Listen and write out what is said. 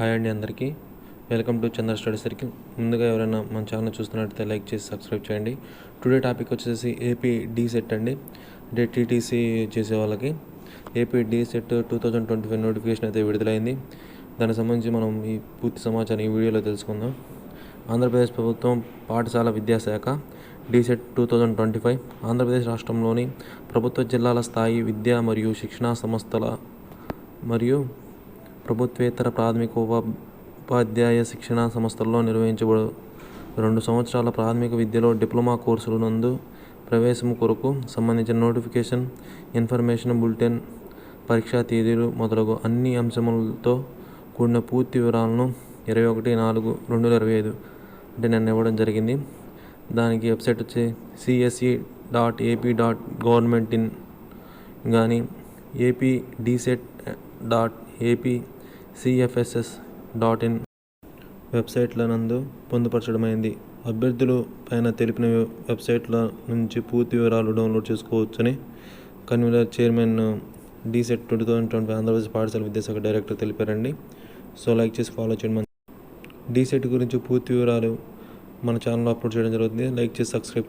Hi అండి అందరికీ. Welcome to Chandra study circle. ముందుగా ఎవరైనా మన ఛానల్ చూస్తున్నట్టయితే లైక్ చేసి సబ్స్క్రైబ్ చేయండి. టుడే టాపిక్ వచ్చేసి ఏపీ డీ సెట్ అండి. అంటే టీటీసీ చేసే వాళ్ళకి AP D set two thousand twenty five notification అయితే విడుదలైంది. దానికి సంబంధించి మనం ఈ పూర్తి సమాచారం ఈ వీడియోలో తెలుసుకుందాం. ఆంధ్రప్రదేశ్ ప్రభుత్వం పాఠశాల విద్యాశాఖ D set two thousand twenty five Andhra Pradesh రాష్ట్రంలోని ప్రభుత్వ జిల్లాల స్థాయి విద్యా మరియు శిక్షణా సంస్థల మరియు ప్రభుత్వేతర ప్రాథమిక ఉపాధ్యాయ శిక్షణా సంస్థల్లో నిర్వహించబడు రెండు సంవత్సరాల ప్రాథమిక విద్యలో డిప్లొమా కోర్సుల నందు ప్రవేశం కొరకు సంబంధించిన నోటిఫికేషన్ ఇన్ఫర్మేషన్ బులెటిన్ పరీక్షా తేదీలు మొదలగు అన్ని అంశములతో కూడిన పూర్తి వివరాలను ఇరవై ఒకటి నాలుగు రెండు వేల ఇరవై ఐదు అంటే నిన్న ఇవ్వడం జరిగింది. దానికి వెబ్సైట్ వచ్చి CSE dot AP dot government in కానీ AP D set dot AP CFSS dot in వెబ్సైట్ల నందు పొందుపరచడమైంది. అభ్యర్థులు పైన తెలిపిన వెబ్సైట్ల నుంచి పూర్తి వివరాలు డౌన్లోడ్ చేసుకోవచ్చని convener chairman D set twenty thousand twenty Andhra Pradesh పాఠశాల విద్యాశాఖ డైరెక్టర్ తెలిపారండి. సో లైక్ చేసి ఫాలో చేయండి డీసెట్ గురించి పూర్తి వివరాలు మన ఛానల్లో అప్లోడ్ చేయడం జరుగుతుంది. లైక్ చేసి సబ్స్క్రైబ్ చేయండి.